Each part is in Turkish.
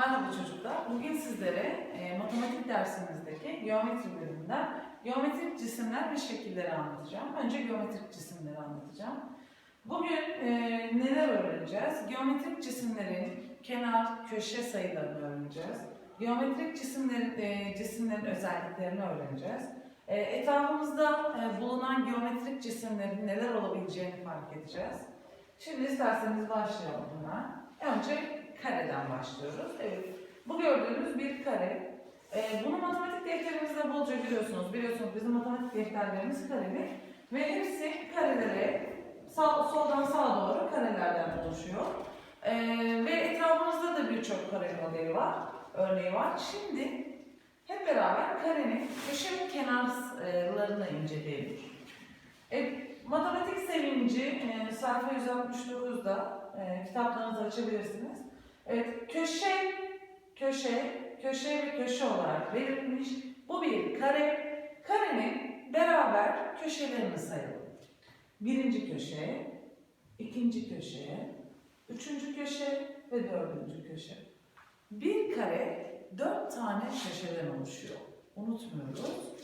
Merhaba çocuklar. Bugün sizlere e, matematik dersimizdeki geometri bölümünden geometrik cisimler ve şekilleri anlatacağım. Önce geometrik cisimleri anlatacağım. Bugün e, neler öğreneceğiz? Geometrik cisimlerin kenar, köşe sayılarını öğreneceğiz. Geometrik cisimlerin, e, cisimlerin özelliklerini öğreneceğiz. E, etrafımızda e, bulunan geometrik cisimlerin neler olabileceğini fark edeceğiz. Şimdi isterseniz başlayalım buna. Önce kareden başlıyoruz. Evet. Bu gördüğünüz bir kare. Ee, bunu matematik defterimizde bolca görüyorsunuz. Biliyorsunuz bizim matematik defterlerimiz kareli. Ve hepsi karelere sağ, soldan sağa doğru karelerden oluşuyor. Ee, ve etrafımızda da birçok kare modeli var, örneği var. Şimdi hep beraber karenin köşe ve kenarlarını inceleyelim. E, matematik sevinci e, sayfa 169'da e, kitaplarınızı açabilirsiniz. Evet, köşe, köşe, köşe ve köşe olarak verilmiş. Bu bir kare. Karenin beraber köşelerini sayalım. Birinci köşe, ikinci köşe, üçüncü köşe ve dördüncü köşe. Bir kare dört tane köşeden oluşuyor. Unutmuyoruz.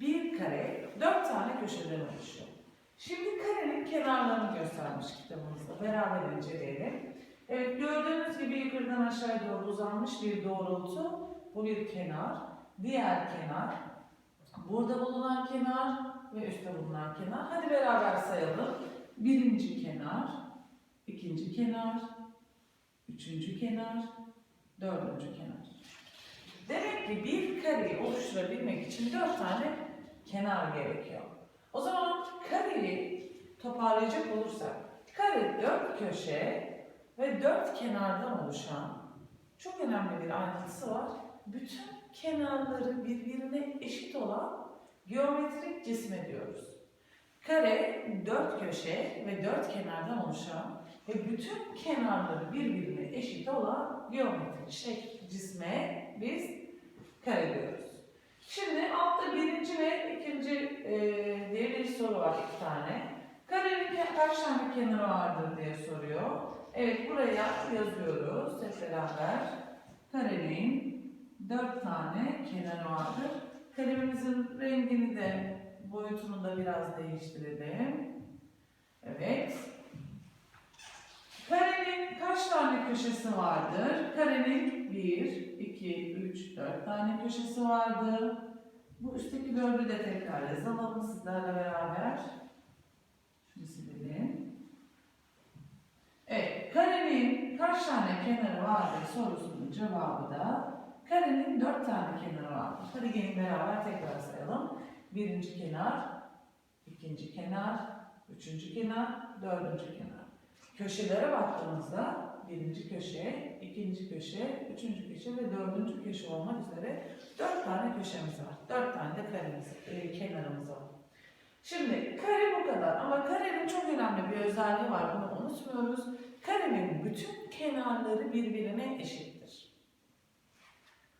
Bir kare dört tane köşeden oluşuyor. Şimdi karenin kenarlarını göstermiş kitabımızda. Beraber inceleyelim. Evet gördüğünüz gibi yukarıdan aşağıya doğru uzanmış bir doğrultu. Bu bir kenar. Diğer kenar. Burada bulunan kenar ve üstte bulunan kenar. Hadi beraber sayalım. Birinci kenar, ikinci kenar, üçüncü kenar, dördüncü kenar. Demek ki bir kareyi oluşturabilmek için dört tane kenar gerekiyor. O zaman kareyi toparlayacak olursak, kare dört köşe ve dört kenardan oluşan çok önemli bir ayrıntısı var. Bütün kenarları birbirine eşit olan geometrik cisme diyoruz. Kare dört köşe ve dört kenardan oluşan ve bütün kenarları birbirine eşit olan geometrik şekil cisme biz kare diyoruz. Şimdi altta birinci ve ikinci e, diye bir soru var iki tane. Karenin kaç tane kenarı vardır diye soruyor. Evet buraya yazıyoruz hep beraber. Karenin dört tane kenarı vardır. Kalemimizin rengini de boyutunu da biraz değiştirelim. Evet. Karenin kaç tane köşesi vardır? Karenin 1, 2, 3, 4 tane köşesi vardır. Bu üstteki dördü de tekrar yazalım sizlerle beraber. Şunu silelim. Karenin kaç tane kenarı vardır sorusunun cevabı da karenin dört tane kenarı vardır. Hadi gelin beraber tekrar sayalım. Birinci kenar, ikinci kenar, üçüncü kenar, dördüncü kenar. Köşelere baktığımızda birinci köşe, ikinci köşe, üçüncü köşe ve dördüncü köşe olmak üzere dört tane köşemiz var. Dört tane de karemiz, e, kenarımız var. Şimdi kare bu kadar ama karenin çok önemli bir özelliği var bunu unutmuyoruz. Karenin bütün kenarları birbirine eşittir.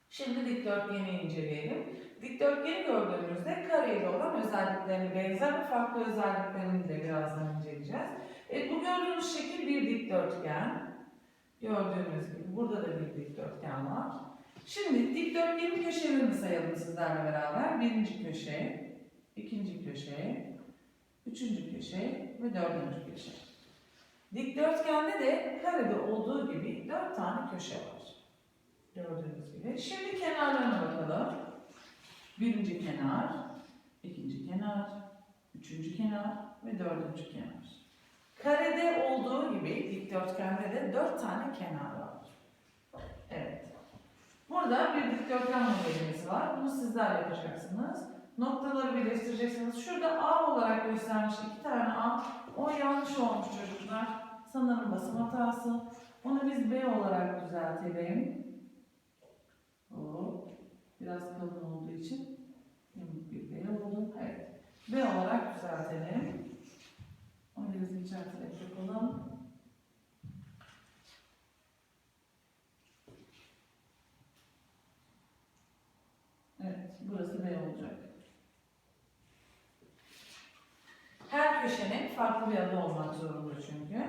Şimdi dikdörtgeni inceleyelim. Dikdörtgeni gördüğümüzde kareyle olan özelliklerini benzer ve farklı özelliklerini de birazdan inceleyeceğiz. E, bu gördüğünüz şekil bir dikdörtgen. Gördüğünüz gibi burada da bir dikdörtgen var. Şimdi dikdörtgenin köşelerini sayalım sizlerle beraber. Birinci köşe, ikinci köşe, üçüncü köşe ve dördüncü köşe. Dikdörtgende de karede olduğu gibi dört tane köşe var. Gördüğünüz gibi. Şimdi kenarlarına bakalım. Birinci kenar, ikinci kenar, üçüncü kenar ve dördüncü kenar. Karede olduğu gibi dikdörtgende de dört tane kenar var. Evet. Burada bir dikdörtgen modelimiz var. Bunu sizler yapacaksınız. Noktaları birleştireceksiniz. Şurada A olarak göstermiş iki tane A. O yanlış olmuş çocuklar. Sanırım basım hatası. Onu biz B olarak düzeltelim. Hop. Biraz kalın olduğu için bir B oldu. Evet. B olarak düzeltelim. Onu biraz incelterek yapalım. Evet, burası B olacak. Her köşenin farklı bir adı olmak zorunda çünkü.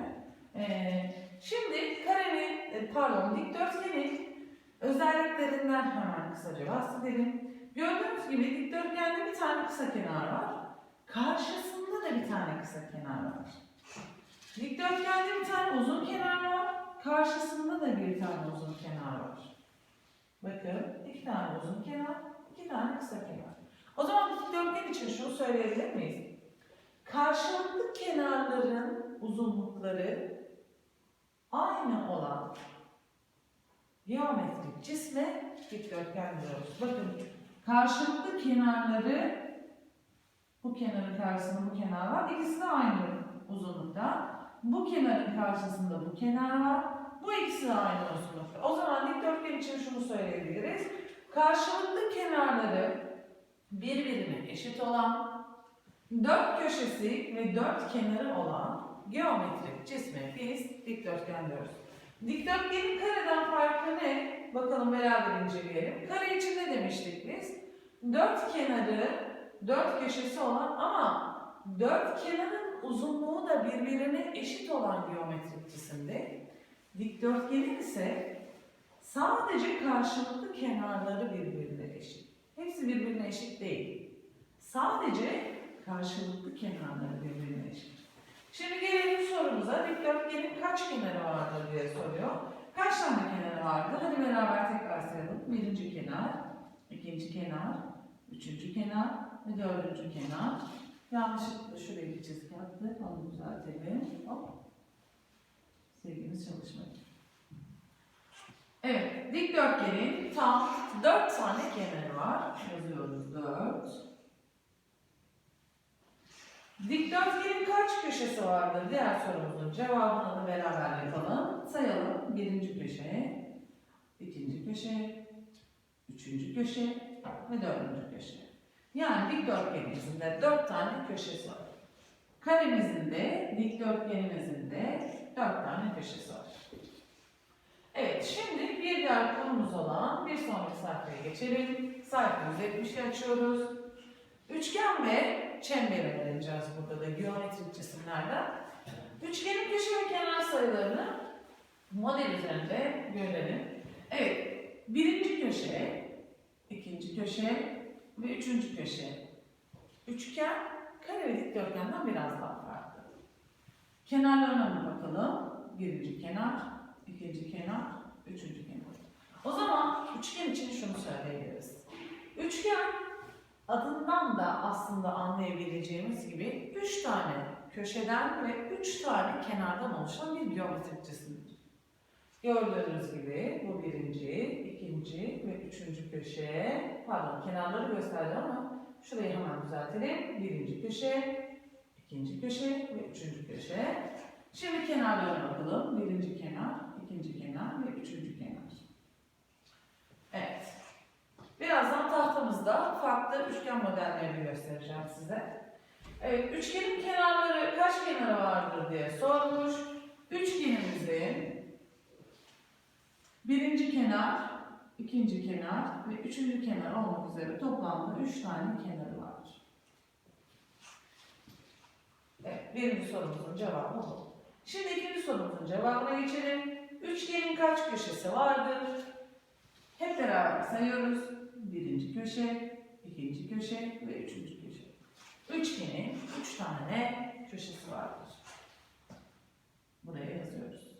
Ee, şimdi karenin, e, pardon dikdörtgenin dikdörtgeninden hemen kısaca bahsedelim. Gördüğünüz gibi dikdörtgende bir tane kısa kenar var. Karşısında da bir tane kısa kenar var. Dikdörtgende bir tane uzun kenar var. Karşısında da bir tane uzun kenar var. Bakın iki tane uzun kenar, iki tane kısa kenar. O zaman dikdörtgen için şunu söyleyebilir miyiz? Karşılıklı kenarların uzunlukları aynı olan geometrik cisme dikdörtgen diyoruz. Bakın karşılıklı kenarları bu kenarın karşısında bu kenar var. İkisi de aynı uzunlukta. Bu kenarın karşısında bu kenar var. Bu ikisi de aynı uzunlukta. O zaman dikdörtgen için şunu söyleyebiliriz. Karşılıklı kenarları birbirine eşit olan, dört köşesi ve dört kenarı olan geometrik cisme biz dikdörtgen diyoruz. Dikdörtgenin kareden farkı ne? Bakalım beraber inceleyelim. Kare için ne demiştik biz? Dört kenarı, dört köşesi olan ama dört kenarın uzunluğu da birbirine eşit olan geometrik cisimde. Dikdörtgenin ise sadece karşılıklı kenarları birbirine eşit. Hepsi birbirine eşit değil. Sadece karşılıklı kenarları birbirine eşit. Şimdi gelelim sorumuza. Dikdörtgenin kaç kenarı vardır diye soruyor. Kaç tane kenarı vardır? Hadi beraber tekrar sayalım. Birinci kenar, ikinci kenar, üçüncü kenar ve dördüncü kenar. Yanlışlıkla şuraya bir çizgi attık. Onu düzeltelim. Hop. Sevgimiz çalışmadı. Evet, dikdörtgenin tam dört tane kenarı var. Yazıyoruz dört. Dikdörtgenin kaç köşesi vardır? Diğer sorumuzun cevabını beraber yapalım. Sayalım. Birinci köşe, ikinci köşe, üçüncü köşe ve dördüncü köşe. Yani dikdörtgenimizin de dört tane köşesi var. Karemizin de, dikdörtgenimizin de dört tane köşesi var. Evet, şimdi bir diğer konumuz olan bir sonraki sayfaya geçelim. Sayfamızı 70'i açıyoruz. Üçgen ve çemberi öğreneceğiz burada da geometrik cisimlerden. Üçgenin köşe ve kenar sayılarını model üzerinde görelim. Evet, birinci köşe, ikinci köşe ve üçüncü köşe. Üçgen, kare ve dikdörtgenden biraz daha farklı. Kenarlarına bir bakalım. Birinci kenar, ikinci kenar, üçüncü kenar. O zaman üçgen için şunu söyleyebiliriz. Üçgen adından da aslında anlayabileceğimiz gibi üç tane köşeden ve üç tane kenardan oluşan bir geometrik cisimdir. Gördüğünüz gibi bu birinci, ikinci ve üçüncü köşe, pardon kenarları gösterdi ama şurayı hemen düzeltelim. Birinci köşe, ikinci köşe ve üçüncü köşe. Şimdi kenarlarına bakalım. Birinci kenar, ikinci kenar ve üçüncü kenar. Evet. Birazdan tahtamızda farklı üçgen modellerini göstereceğim size. Evet, üçgenin kenarları kaç kenarı vardır diye sormuş. Üçgenimizin birinci kenar, ikinci kenar ve üçüncü kenar olmak üzere toplamda üç tane kenarı vardır. Evet, birinci sorumuzun cevabı bu. Şimdi ikinci sorumuzun cevabına geçelim. Üçgenin kaç köşesi vardır? Hep beraber sayıyoruz. Birinci köşe, ikinci köşe ve üçüncü köşe. Üçgenin üç tane köşesi vardır. Buraya yazıyoruz.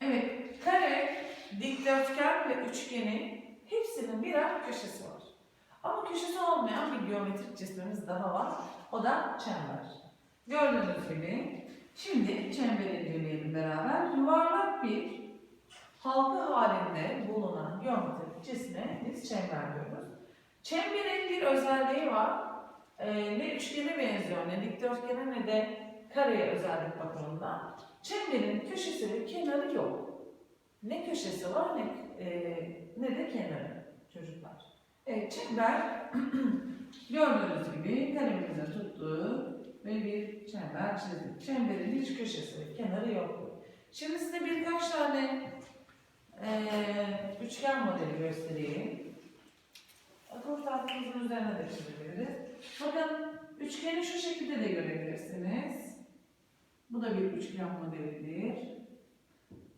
Evet, kare, dikdörtgen ve üçgenin hepsinin birer köşesi var. Ama köşesi olmayan bir geometrik cismimiz daha var. O da çember. Gördüğünüz gibi şimdi çemberi inceleyelim beraber. Yuvarlak bir halka halinde bulunan geometrik cisme biz çember diyoruz. Çemberin bir özelliği var. Ee, ne üçgene benziyor, ne dikdörtgene ne de kareye özellik bakımından. Çemberin köşesi ve kenarı yok. Ne köşesi var ne, e, ne de kenarı çocuklar. Evet, çember gördüğünüz gibi kalemimize tuttu ve bir çember çizdik. Çemberin hiç köşesi ve kenarı yok. Şimdi size birkaç tane ee, üçgen modeli göstereyim. Akıl tahtamızın üzerine de çizebiliriz. Bakın üçgeni şu şekilde de görebilirsiniz. Bu da bir üçgen modelidir.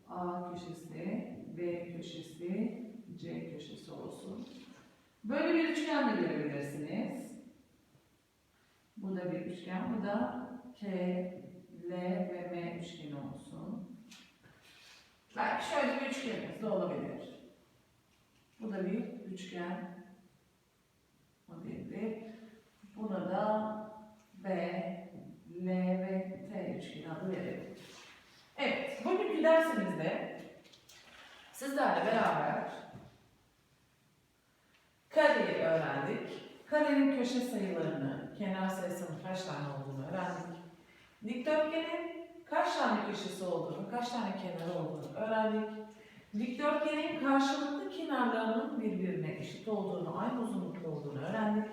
A köşesi, B köşesi, C köşesi. Böyle bir üçgen de görebilirsiniz. Bu da bir üçgen. Bu da K, L ve M üçgeni olsun. Belki şöyle bir üçgenimiz de olabilir. Bu da bir üçgen. O değildi. Buna da B, L ve T üçgeni adı verelim. Evet, bugünkü dersimizde sizlerle beraber kareyi öğrendik. Karenin köşe sayılarını, kenar sayısının kaç tane olduğunu öğrendik. Dikdörtgenin kaç tane köşesi olduğunu, kaç tane kenarı olduğunu öğrendik. Dikdörtgenin karşılıklı kenarlarının birbirine eşit olduğunu, aynı uzunlukta olduğunu öğrendik.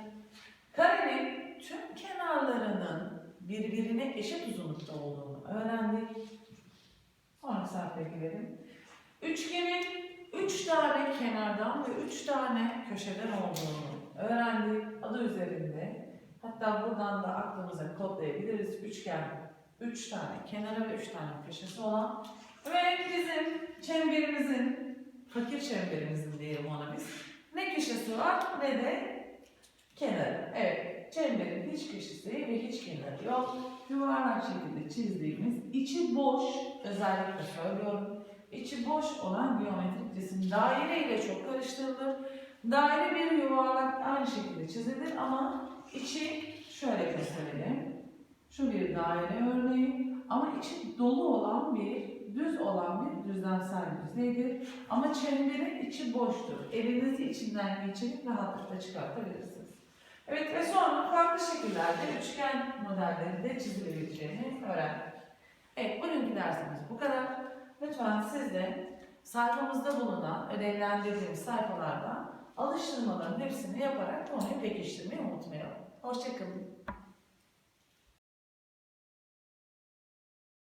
Karenin tüm kenarlarının birbirine eşit uzunlukta olduğunu öğrendik. Sonra sayfaya girelim. Üçgenin üç tane kenardan ve üç tane köşeden olduğunu öğrendik. Adı üzerinde. Hatta buradan da aklımıza kodlayabiliriz. Üçgen üç tane kenarı ve üç tane köşesi olan ve bizim çemberimizin, fakir çemberimizin diyelim ona biz. Ne köşesi var ne de kenarı. Evet, çemberin hiç köşesi ve hiç kenarı yok. Yuvarlak şekilde çizdiğimiz içi boş, özellikle söylüyorum. İçi boş olan geometrik cisim daire ile çok karıştırılır. Daire bir yuvarlak aynı şekilde çizilir ama içi şöyle gösterelim. Şu bir daire örneği ama içi dolu olan bir, düz olan bir düzlemsel yüzeydir. Ama çemberin içi boştur. Elinizi içinden geçirip rahatlıkla çıkartabilirsiniz. Evet ve sonra farklı şekillerde üçgen modelleri de çizilebileceğini öğrendik. Evet bugünkü dersimiz bu kadar. Lütfen siz de sayfamızda bulunan ödevlendirdiğimiz sayfalardan alıştırmaların hepsini yaparak konuyu pekiştirmeyi unutmayalım. Hoşçakalın.